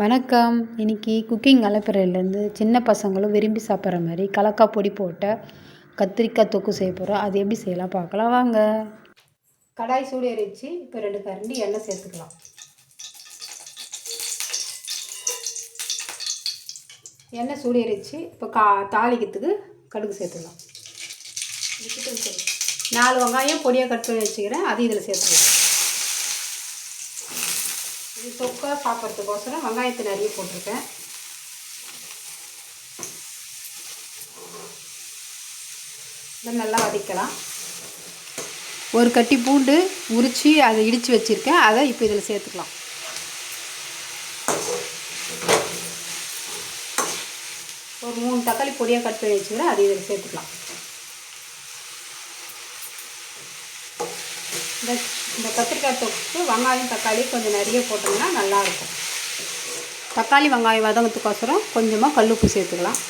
வணக்கம். இன்றைக்கி குக்கிங் அலப்பறையிலேருந்து சின்ன பசங்களும் விரும்பி சாப்பிட்ற மாதிரி கலக்கா பொடி போட்ட கத்திரிக்காய் தொக்கு செய்ய போகிறோம் அது எப்படி செய்யலாம் பார்க்கலாம். வாங்க. கடாய் சூடு எரிச்சு இப்போ ரெண்டு கரண்டி எண்ணெய் சேர்த்துக்கலாம். எண்ணெய் சூடு எரிச்சு இப்போ கா தாளிக்கிறதுக்கு கடுகு சேர்த்துக்கலாம். நாலு வெங்காயம் பொடியாக கட் பண்ணி வச்சுக்கிறேன். அது இதில் சேர்த்துக்கலாம். இது தொக்காக சாப்பிட்றதுக்கோசரம் வெங்காயத்தை நிறைய போட்டிருக்கேன். இதை நல்லா வதக்கலாம். ஒரு கட்டி பூண்டு உரித்து அதை இடித்து வச்சுருக்கேன். அதை இப்போ இதில் சேர்த்துக்கலாம். ஒரு மூணு தக்காளி பொடியாக கட் பண்ணி வச்சுக்கிறேன். அதை இதில் சேர்த்துக்கலாம். இந்த இந்த கத்திரிக்காய் தொக்கு வெங்காயம் தக்காளி கொஞ்சம் நிறைய போட்டோம்னா நல்லாயிருக்கும். தக்காளி வெங்காயம் வதங்கத்துக்கோசரம் கொஞ்சமாக கல்லுப்பு சேர்த்துக்கலாம்.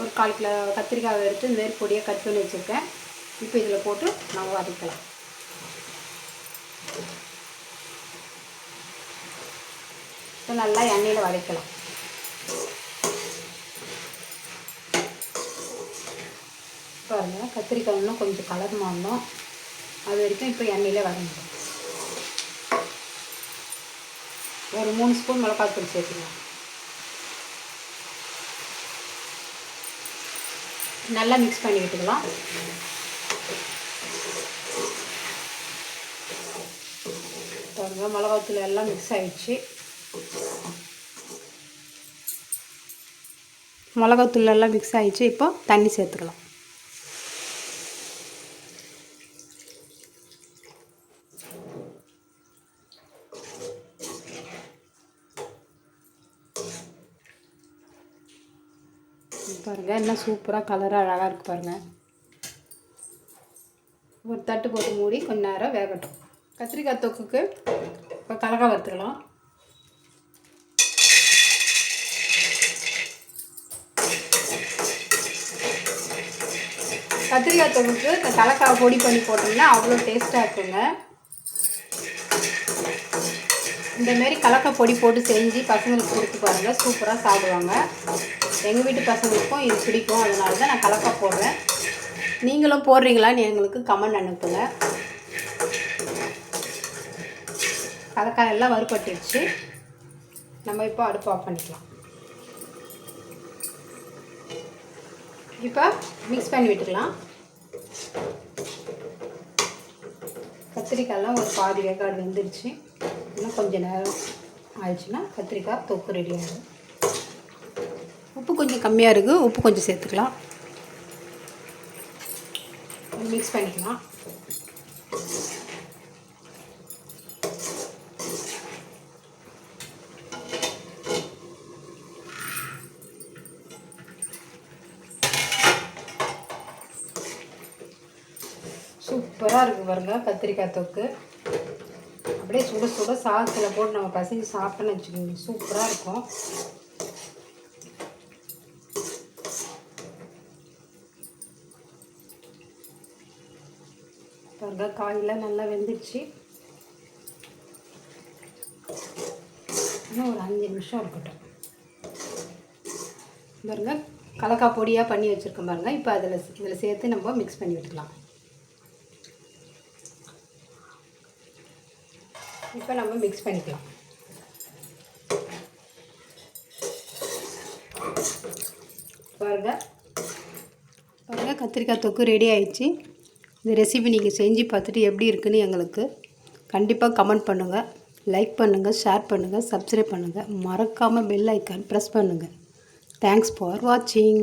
ஒரு கால் கிலோ கத்திரிக்காய் எடுத்து இந்த மாதிரி பொடியாக கட் பண்ணி வச்சுருக்கேன். இப்போ இதில் போட்டு நம்ம வதக்கலாம். இப்போ நல்லா எண்ணெயில் வதக்கலாம். பாருங்கள் கத்திரிக்காய் இன்னும் கொஞ்சம் கலர் மாறணும். அது வரைக்கும் இப்போ எண்ணெயிலே வரணும் ஒரு மூணு ஸ்பூன் மிளகாத்தூள் சேர்த்துக்கலாம். நல்லா மிக்ஸ் பண்ணி விட்டுக்கலாம். பாருங்கள் மிளகாத்தூள் எல்லாம் மிக்ஸ் ஆகிடுச்சு மிளகாத்தூள் எல்லாம் மிக்ஸ் ஆகிடுச்சு இப்போ தண்ணி சேர்த்துக்கலாம். பாருங்கள் என்ன சூப்பராக கலராக அழகாக இருக்குது பாருங்கள் ஒரு தட்டு போட்டு மூடி கொஞ்ச நேரம் வேகட்டும். கத்திரிக்காய் தொக்குக்கு இப்போ கலக்காய் வறுத்துக்கலாம் கத்திரிக்காய் தொகுக்கு கலக்காய் பொடி பண்ணி போட்டோம்னா அவ்வளோ டேஸ்ட்டாக இருக்குங்க. இந்தமாரி கலக்காய் பொடி போட்டு செஞ்சு பசங்களுக்கு கொடுத்து பாருங்கள் சூப்பராக சாப்பிடுவாங்க. எங்கள் வீட்டு பசங்களுக்கும் இது பிடிக்கும். அதனால தான் நான் கலக்காய் போடுறேன். நீங்களும் போடுறீங்களான்னு எங்களுக்கு கமெண்ட் அனுப்புங்க. கலக்காய் எல்லாம் வறுபட்டுடுச்சு நம்ம இப்போ அடுப்பு ஆஃப் பண்ணிக்கலாம். இப்போ மிக்ஸ் பண்ணி விட்டுக்கலாம். கத்திரிக்காயெல்லாம் ஒரு பாதி வேக்காடு வெந்துருச்சு. இன்னும் கொஞ்சம் நேரம் ஆயிடுச்சுன்னா கத்திரிக்காய் தொக்கு ரெடி ஆகிடும் உப்பு கொஞ்சம் கம்மியாக இருக்குது உப்பு கொஞ்சம் சேர்த்துக்கலாம். மிக்ஸ் பண்ணிக்கலாம். சூப்பராக இருக்குது பாருங்கள் கத்திரிக்காய் தொக்கு. அப்படியே சுட சுட சாதத்தில் போட்டு நம்ம பசங்க சாப்பிட்டோன்னு வச்சுக்கோங்க. சூப்பராக இருக்கும். பாருங்க காயெல்லாம் நல்லா வெந்துடுச்சு இன்னும் ஒரு அஞ்சு நிமிஷம் இருக்கட்டும். பாருங்க கலக்காய் பொடியாக பண்ணி வச்சுருக்கோம் பாருங்கள் இப்போ அதில் இதில் சேர்த்து நம்ம மிக்ஸ் பண்ணி விட்டுக்கலாம் இப்போ நம்ம மிக்ஸ் பண்ணிக்கலாம். பாருங்க. பாருங்க கத்திரிக்காய் தொக்கு ரெடி ஆயிடுச்சு. இந்த ரெசிபி நீங்கள் செஞ்சு பார்த்துட்டு எப்படி இருக்குன்னு எங்களுக்கு கண்டிப்பாக கமெண்ட் பண்ணுங்கள் லைக் பண்ணுங்கள் ஷேர் பண்ணுங்கள் சப்ஸ்கிரைப் பண்ணுங்கள் மறக்காமல் பெல் ஐக்கான் ப்ரெஸ் பண்ணுங்கள் தேங்க்ஸ் ஃபார் வாட்சிங்